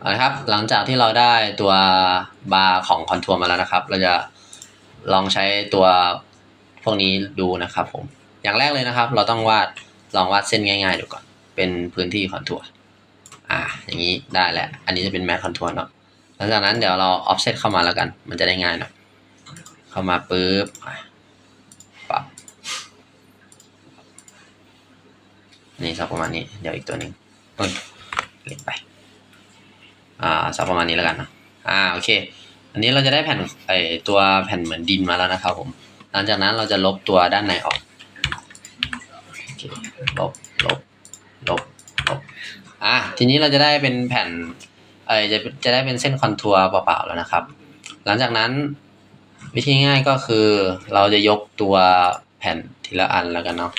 เอาละครับ หลังจากที่เราได้ตัวบาร์ของคอนทัวร์มาแล้วนะครับ เราจะลองใช้ตัวพวกนี้ดูนะครับผม อย่างแรกเลยนะครับ เราต้องวาดลองวาดเส้นง่ายๆดูก่อน เป็นพื้นที่คอนทัวร์ อ่า อย่างนี้ได้แหละ อันนี้จะเป็นแมทคอนทัวร์เนาะ หลังจากนั้นเดี๋ยวเราออฟเซตเข้ามาแล้วกัน มันจะได้ง่ายหน่อย เข้ามาปุ๊บปรับ นี่สักประมาณนี้ เดี๋ยวอีกตัวหนึ่งต้นเล็กไป อ่าสักประมาณนี้แล้วกันนะอ่าโอเค อันนี้เราจะได้แผ่นไอตัวแผ่นเหมือนดินมาแล้วนะครับผม หลังจากนั้นเราจะลบตัวด้านในออกโอเคลบลบลบลบอะทีนี้เราจะได้เป็นแผ่นเออจะจะได้เป็นเส้นคอนทัวร์เปล่าๆแล้วนะครับ หลังจากนั้นวิธีง่ายก็คือเราจะยกตัวแผ่นทีละอันแล้วกันเนาะ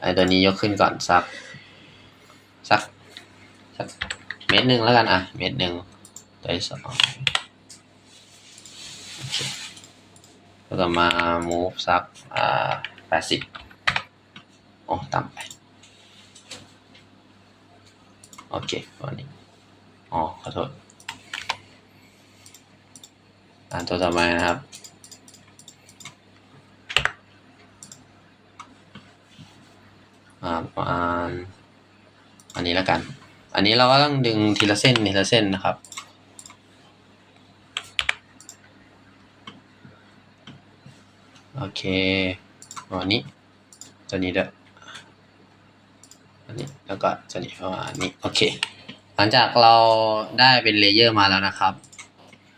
ไอตัวนี้ยกขึ้นก่อนสักสักสัก เมตรหนึ่งแล้วกันอะ เมตรหนึ่งตัวที่สองโอเคแล้วต่อมา move สักอ่าแปดสิบโอ้ต่ำไป โอเควันนี้อ๋อขอโทษอ่านตัวต่อมานะครับอ่าประมาณอันนี้แล้วกัน อันนี้เราก็ต้องดึงทีละเส้นทีละเส้นนะครับ โอเคอันนี้ตัวนี้ด้วยอันนี้แล้วก็ตัวนี้ประมาณนี้โอเค หลังจากเราได้เป็นเลเยอร์มาแล้วนะครับ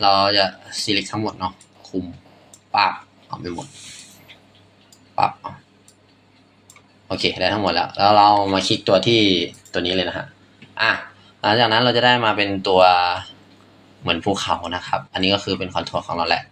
เราจะ select ทั้งหมดเนาะคุมปับเอาไปหมดปับโอเคได้ทั้งหมดแล้ว แล้วเรามาคลิกตัวที่ตัวนี้เลยนะฮะ อะหลังจากนั้นเราจะได้มาเป็นตัวเหมือนภูเขานะครับ อันนี้ก็คือเป็นคอนโทรของเราแหละ